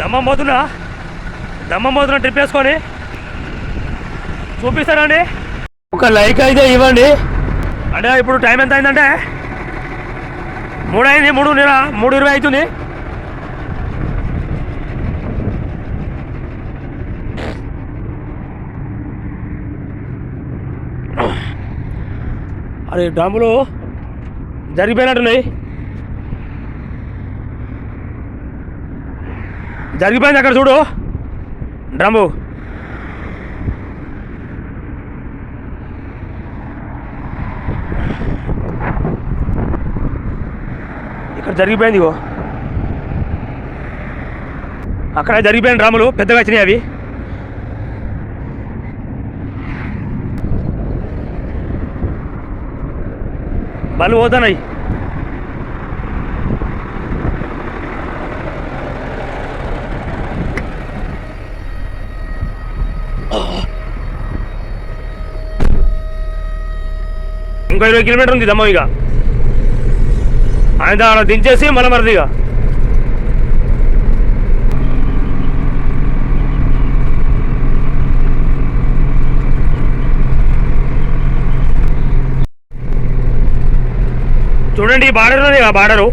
దమ్మం పోతున్నా దమ్మం పోతున్నా ట్రిప్ వేసుకొని చూపిస్తానండి ఒక లైక్ అయితే ఇవ్వండి. అంటే ఇప్పుడు టైం ఎంత అయిందంటే? మూడు అయింది మూడు నెల మూడు ఇరవై అవుతుంది. అరే డ్రమ్ములు జరిగిపోయినట్టున్నాయి. జరిగిపోయింది అక్కడ చూడు. డ్రమ్ము. ఇక్కడ జరిగిపోయింది ఇగో. అక్కడ జరిగిపోయిన డ్రమ్ములు పెద్దగా వచ్చినాయి అవి. బలు పోతున్నాయి. ఇంకో ఇరవై కిలోమీటర్ ఉంది దమ్మ ఇక. ఆయన అక్కడ దించేసి మళ్ళీ మరదిగా చూడండి ఈ బార్డర్ ఉంది ఆ బార్డరు.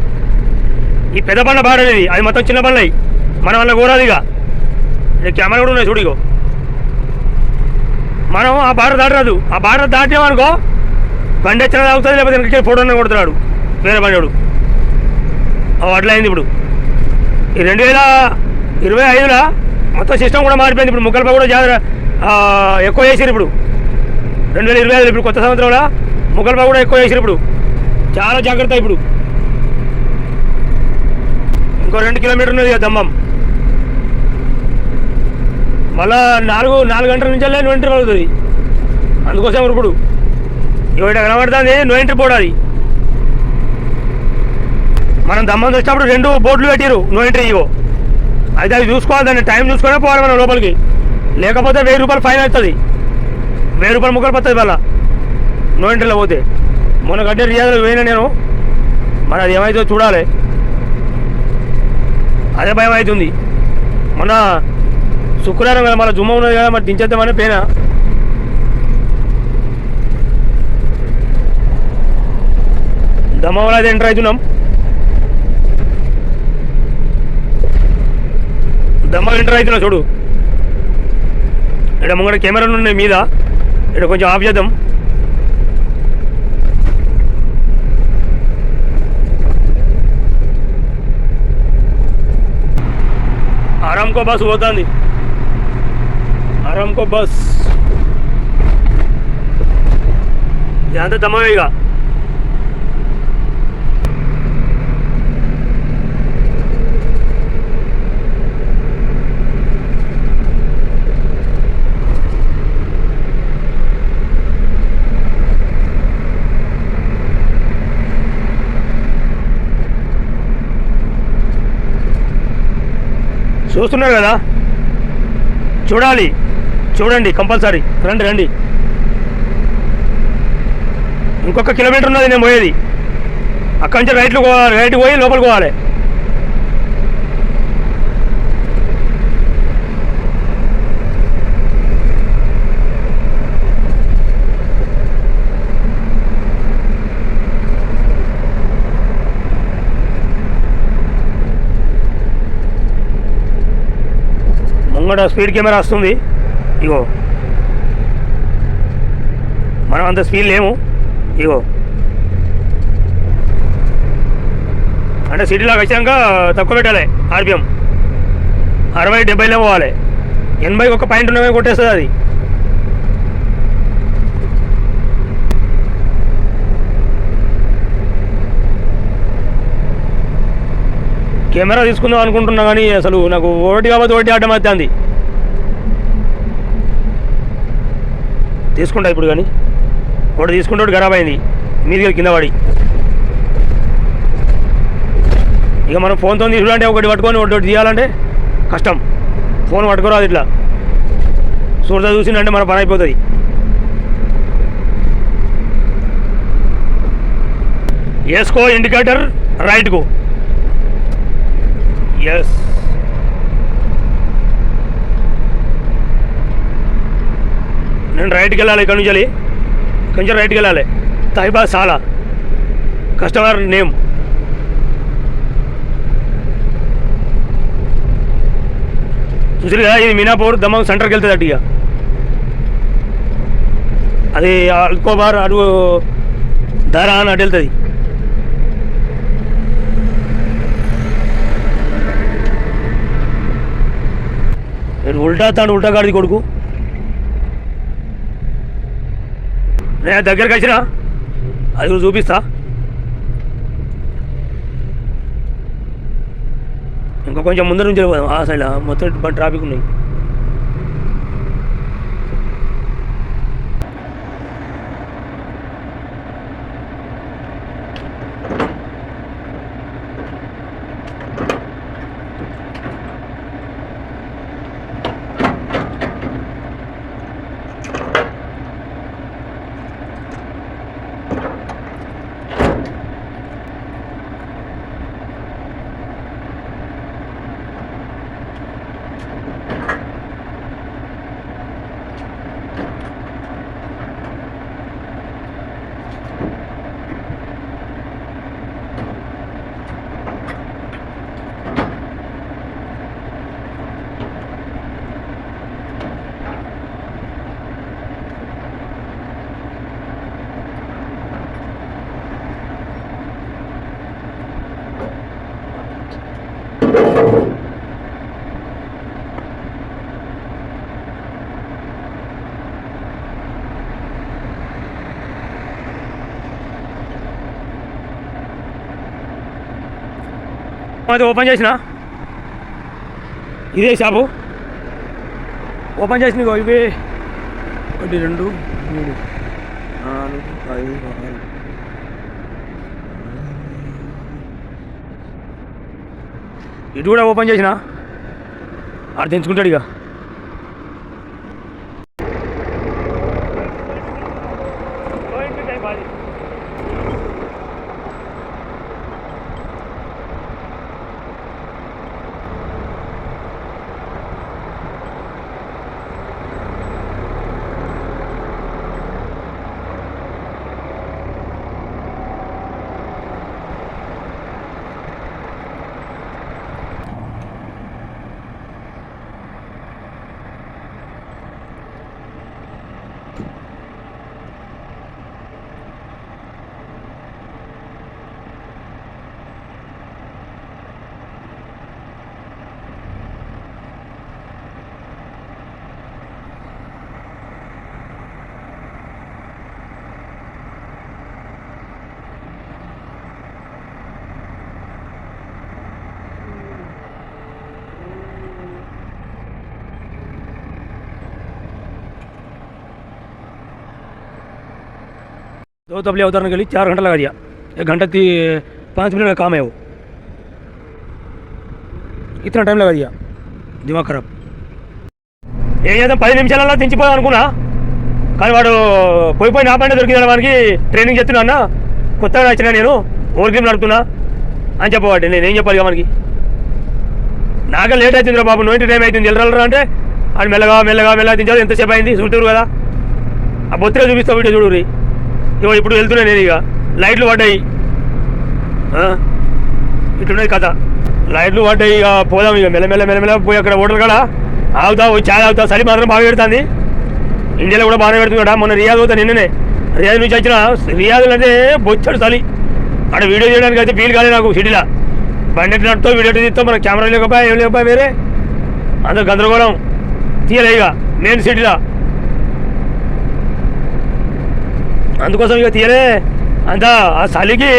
ఈ పెద్ద బండ బార్డర్ ఇది అది మొత్తం చిన్న బండ్లయి మన వల్ల కోరాది ఇది కెమెరా కూడా ఉన్నాయి చూడిగో మనం ఆ బార్డర్ దాటరాదు. ఆ బార్డర్ దాటామనుకో బండి వచ్చినా తాగుతుంది లేకపోతే వెనక్కి ఫోటోనే కొడుతున్నాడు. వేరే బండి అట్లా అయింది ఇప్పుడు. ఈ రెండు వేల ఇరవై ఐదులో మొత్తం సిస్టమ్ కూడా మారిపోయింది ఇప్పుడు. ముక్కలపై కూడా జాగ్రత్త ఎక్కువ చేసారు ఇప్పుడు. రెండు వేల ఇరవై ఐదులో ఇప్పుడు కొత్త సంవత్సరంలో ముక్కలపై కూడా ఎక్కువ చేసారు ఇప్పుడు. చాలా జాగ్రత్త ఇప్పుడు. ఇంకో రెండు కిలోమీటర్ ఉన్నది దమ్మం మళ్ళా నాలుగు నాలుగు గంటల నుంచి వెళ్ళి నో కలుగుతుంది అందుకోసం ఇప్పుడు. ఇక్కడ కనబడుతుంది నో ఎంట్రీ బోర్డు అది. మనం దమ్మం వచ్చినప్పుడు రెండు బోర్డులు పెట్టారు నో ఎంట్రీ ఇవో అయితే అది చూసుకోవాలి దాన్ని టైం చూసుకునే పోవాలి మనం లోపలికి. లేకపోతే వెయ్యి రూపాయలు ఫైన్ అవుతుంది. వెయ్యి రూపాయలు ముక్కలు పడుతుంది మళ్ళా. నో ఎంట్రీలో పోతే. మొన్న గడ్డ రియాజులు పోయినా నేను. మరి అది ఏమైతుందో చూడాలి. అదే భయం అవుతుంది. మొన్న శుక్రవారం కదా మళ్ళీ జుమ్మ ఉన్నది కదా మరి దించేద్దామని పేనా దమ్మవల అయితే ఎంటర్ అవుతున్నాం దమ్మ ఎంటర్ అవుతున్నా చూడు. ఇక్కడ ముంగడ కెమెరాలు ఉన్నాయి మీద. ఇక్కడ కొంచెం ఆఫ్ చేద్దాం. ఆరాంకో బస్ పోతుంది. ఆరాంకో బస్. ఇదంతా దమ్మ ఇక. చూస్తున్నారు కదా? చూడాలి. చూడండి కంపల్సరీ. రండి రండి. ఇంకొక కిలోమీటర్ ఉన్నది నేను పోయేది. అక్కడి నుంచి రైట్లు పోవాలి రైట్కి పోయి లోపలికి పోవాలి. ముంగడ స్పీడ్ కెమెరా వస్తుంది. ఇగో. మనం అంత స్పీడ్ లేము. ఇగో. అంటే సిటీలో వచ్చాక తక్కువ పెట్టాలి ఆర్పిఎం. అరవై డెబ్బైలో పోవాలి. ఎనభై ఒక పాయింట్ ఉన్నవి కొట్టేస్తుంది అది. కెమెరా తీసుకుందాం అనుకుంటున్నా కానీ అసలు నాకు ఒకటి కాబట్టి ఒకటి ఆడడం అవుతుంది తీసుకుంటా ఇప్పుడు కానీ. ఒకటి తీసుకుంటే ఒకటి ఖరాబ్ అయింది. మీది కింద పడి. ఇక మనం ఫోన్తో తీసుకుంటే ఒకటి పట్టుకొని ఒకటి ఒకటి తీయాలంటే కష్టం. ఫోన్ పట్టుకోరాదు ఇట్లా. చూడదా చూసిందంటే మన పని అయిపోతుంది. వేసుకో ఇండికేటర్ రైట్కు. Yes. నేను రైట్కి వెళ్ళాలి ఇక్కడ నుంచి కొంచెం రైట్కి వెళ్ళాలి. తైబా సాలా కస్టమర్ నేమ్. చూసారు కదా ఇది మీనాపూర్ దమ్మం సెంటర్కి వెళ్తుంది అటు ఇక అది అల్కోబార్ అటు దారా అని అటు వెళ్తుంది. ఉల్టా తాను ఉల్టా కాడిది కొడుకు. నేను దగ్గరికి వచ్చినా అది కూడా చూపిస్తా. ఇంకా కొంచెం ముందర నుంచి ఆ సైడ్ మొత్తం ట్రాఫిక్ ఉన్నాయి అది ఓపెన్ చేసిన? ఇదే షాపు? ఓపెన్ చేసిన ఇవి. ఒకటి రెండు మూడు నాలుగు ఐదు ఆరు. ఇటు కూడా ఓపెన్ చేసిన? ఆడు తెంచుకుంటాడు ఇక दो तबले उतारने के लिए चार घंटा लगा दिया एक घंटा ती पाँच मिनट का काम है वो इतना टाइम लगा दिया दिमाग खराब ఏం చేద్దాం పది నిమిషాలలో దించిపోదాం అనుకున్నా కానీ వాడు పోయి పోయి నా బండి దొరికిందని వానికి ట్రైనింగ్ చెప్తున్నా అన్న కొత్తగా వచ్చినా నేను ఓవర్గేమ్ నడుపుతున్నా అని చెప్పవాడు నేను ఏం చెప్పాలి ఇక మనకి నాకే లేట్ అవుతుంది బాబు నోటి టైం అవుతుంది వెళ్ళరా అంటే అది మెల్లగా మెల్లగా మెల్లగా దించాలి ఎంతసేపు అయింది చూడరు కదా ఆ బొత్తిగా చూపిస్తా వీడియో చూడు ఇగో ఇప్పుడు వెళ్తున్నా నేను ఇక. లైట్లు పడ్డాయి. ఇట్లున్నది కథ. లైట్లు పడ్డాయి ఇక పోదాం ఇక. మెల్లమెల్ల మెల్లమెల్ల పోయి అక్కడ హోటల్ కాడ ఆగుతా పోయి చాలా ఆగుతా చలి మాత్రం బాగా పెడుతుంది. ఇండియాలో కూడా బాగానే పెడుతుంది మొన్న రియాజ్ అవుతా నిన్ననే. రియాద్ నుంచి వచ్చిన రియాద్ అంటే బొచ్చాడు చలి అక్కడ వీడియో చేయడానికి అయితే ఫీల్ కాలేదు నాకు సిటీలో. బండి నడుతో వీడియో తీస్తాం? మన కెమెరా లేకపోయా ఏం లేకపోయా వేరే. అందరు గందరగోళం. తీయలే ఇక. మెయిన్ సిటీలో. అందుకోసం ఇక తీయలే. అంతా ఆ చలికి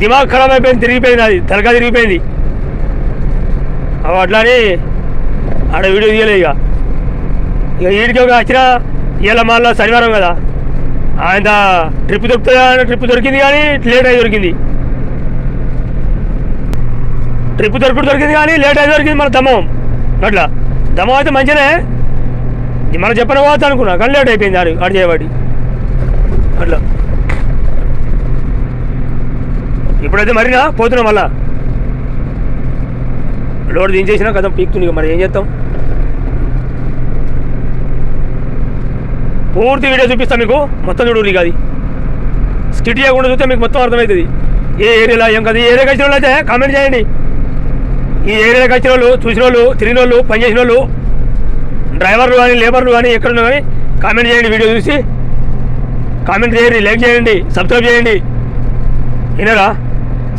దిమాగ్ ఖరాబ్ అయిపోయింది తిరిగిపోయింది అది తలకా తిరిగిపోయింది. అవి అట్లా అని ఆడ వీడియో తీయలే ఇక. ఇక వీడికి ఒక వచ్చిన ఇవాళ మళ్ళీ శనివారం కదా. ఆయన ట్రిప్ దొరుకుతుందా ట్రిప్ దొరికింది కానీ లేట్ అయి దొరికింది. ట్రిప్ దొరుకుడు దొరికింది కానీ లేట్ అయి దొరికింది మన దమ్మం. అట్లా. దమ్మం అయితే మంచిగానే. మనం చెప్పిన పోతా అనుకున్నా కానీ లేట్ అయిపోయింది ఆడు ఆడు చేయబడి. అట్లా ఇప్పుడైతే మరినా పోతున్నాం మళ్ళా. లోడ్ దించేసినా కదా పీక్తుంది ఇక మరి ఏం చేస్తాం? పూర్తి వీడియో చూపిస్తాను మీకు. మొత్తం చూడు నీకు అది. స్కిట్ చేయకుండా చూస్తే మీకు మొత్తం అర్థమవుతుంది. ఏ ఏరియాలో ఏం కదా ఈ ఏరియాకి వచ్చిన వాళ్ళు అయితే కామెంట్ చేయండి. ఈ ఏరియాకి వచ్చిన వాళ్ళు చూసిన వాళ్ళు తిరిగిన వాళ్ళు పనిచేసిన వాళ్ళు డ్రైవర్లు కానీ లేబర్లు కానీ ఎక్కడున్నా కానీ కామెంట్ చేయండి వీడియో చూసి. కామెంట్ చేయండి లైక్ చేయండి సబ్స్క్రైబ్ చేయండి. వినరా?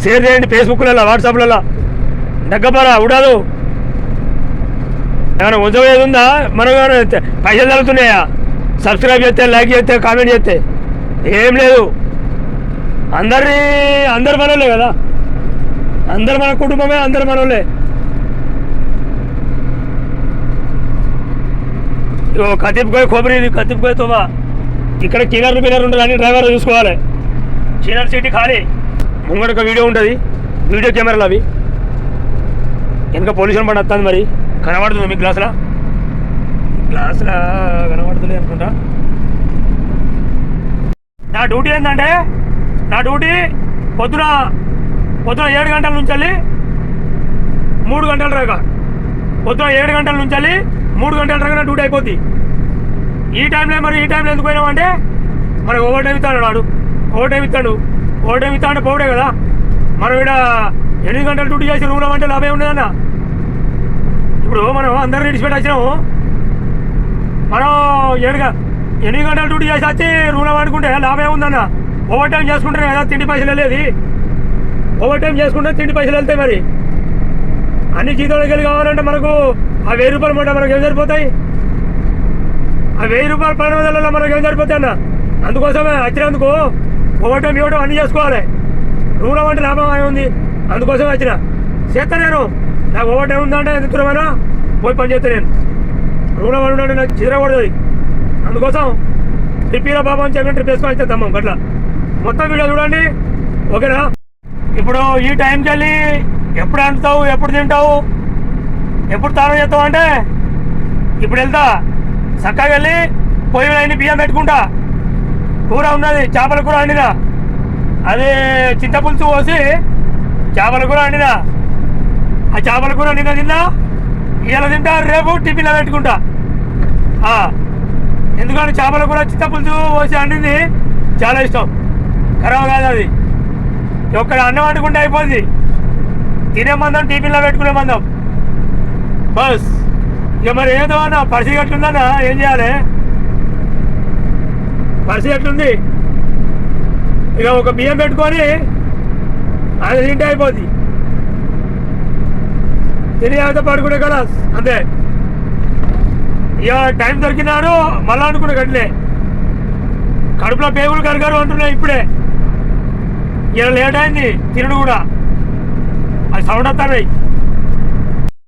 షేర్ చేయండి ఫేస్బుక్లలో వాట్సాప్లలో దగ్గపారా ఉడాదు. ఏమైనా ఉద్యోగం ఏది ఉందా? మనం పైసలు తగ్గుతున్నాయా సబ్స్క్రైబ్ చేస్తే లైక్ చేస్తే కామెంట్ చేస్తే. ఏం లేదు. అందరి అందరు మనోళ్ళే కదా. అందరు మన కుటుంబమే అందరు మనోళ్ళే. ఇగో కతిప్పోయి కొబ్బరి ఇది కతిప్పోయి తోమా. ఇక్కడ కిన్నర్ బిన్నర్ ఉండదు అని డ్రైవర్ చూసుకోవాలి. చిన్నర్ సీట్ ఖాళీ. ముంగడ ఒక వీడియో ఉంటుంది. వీడియో కెమెరాలు అవి. వెనక పొల్యూషన్ పడి వస్తుంది మరి. కనబడుతుంది మీ గ్లాసులా గ్లాసులా కనబడుతుంది అనుకుంటా. నా డ్యూటీ ఏంటంటే నా డ్యూటీ పొద్దున పొద్దున ఏడు గంటల నుంచి వెళ్ళి మూడు గంటల దాకా. పొద్దున ఏడు గంటల నుంచి వెళ్ళి మూడు గంటల దాకా నా డ్యూటీ అయిపోద్ది. ఈ టైంలో మరి ఈ టైంలో ఎందుకు పోయినావు అంటే? మరి ఓవర్ టైం ఇస్తాడు వాడు. ఓవర్ టైం ఇస్తాడు. ఓవర్ టైం ఇస్తా అంటే పోవడే కదా. మనం ఇక్కడ ఎనిమిది గంటలు డ్యూటీ చేసి రూమ్లో అంటే లాభం ఉండదన్న? ఇప్పుడు మనం అందరిని విడిచిపెట్టి వచ్చినాము. మనం ఏడుగా ఎనిమిది గంటలు డ్యూటీ చేసి వచ్చి రూమ్లో పడుకుంటే లాభం ఏముందన్న ఓవర్ టైం చేసుకుంటే కదా తిండి పైసలు వెళ్ళేది. ఓవర్ టైం చేసుకుంటే తిండి పైసలు వెళ్తాయి మరి. అన్ని జీతంలోకి వెళ్ళి కావాలంటే మనకు ఆ వెయ్యి రూపాయలు మాట మనకు ఏం సరిపోతాయి? ఆ వెయ్యి రూపాయలు పని వదల మనకి ఏం సరిపోతాయి అన్న? అందుకోసమే వచ్చినందుకు ఓవర్ టైం ఇవ్వడం అన్ని చేసుకోవాలి. రూమ్లో వంటి లాభం అయి ఉంది. అందుకోసమే వచ్చిన. చేస్తా నేను. నాకు ఓవర్ ఉందంటే ఎంత దూరమైనా పోయి పని చేస్తా నేను. రూమ్లో పడి నాకు చిరకూడదు అందుకోసం ట్రిప్పీరా బాబా అని చెప్పి ట్రిప్ వేసుకొని వచ్చేద్దాం గట్లా. మొత్తం వీడియో చూడండి. ఓకేనా? ఇప్పుడు ఈ టైంకి వెళ్ళి ఎప్పుడు అంటుతావు ఎప్పుడు తింటావు ఎప్పుడు తాను చేస్తావు అంటే ఇప్పుడు వెళ్తా. చక్కగా వెళ్ళి పొయ్యి అయిన బియ్యం పెట్టుకుంటా. కూర ఉన్నది చేపల కూర వండినా. అది చింతపులుసు పోసి చేపల కూర వండినా. ఆ చేపల కూర నిన్న తిన్నా. ఇవాళ తింటా రేపు టిఫిన్లో పెట్టుకుంటా. ఎందుకంటే చేపల కూర చింతపులుసు పోసి వండింది చాలా ఇష్టం. ఖరాబ్ కాదు అది. ఒక్కడ అన్నం వండుకుంటే అయిపోద్ది. తినే మందం టిఫిన్లో పెట్టుకునే మందం. బస్. ఇక మరి ఏదో అన్న పరిస్థితి ఎట్లుందన్నా? ఏం చేయాలి? పరిస్థితి ఎట్లుంది? ఇక ఒక బియ్యం పెట్టుకొని అది తింటే అయిపోద్ది. తిని అయితే పడుకునే కదా అంతే. ఇక టైం దొరికినాడు మళ్ళా అనుకునే గట్లే. కడుపులో పేగులు కరగారు అంటున్నాయి ఇప్పుడే. ఇలా లేట్ అయింది తినడు కూడా. అది సౌండ్ వస్తున్నాయి.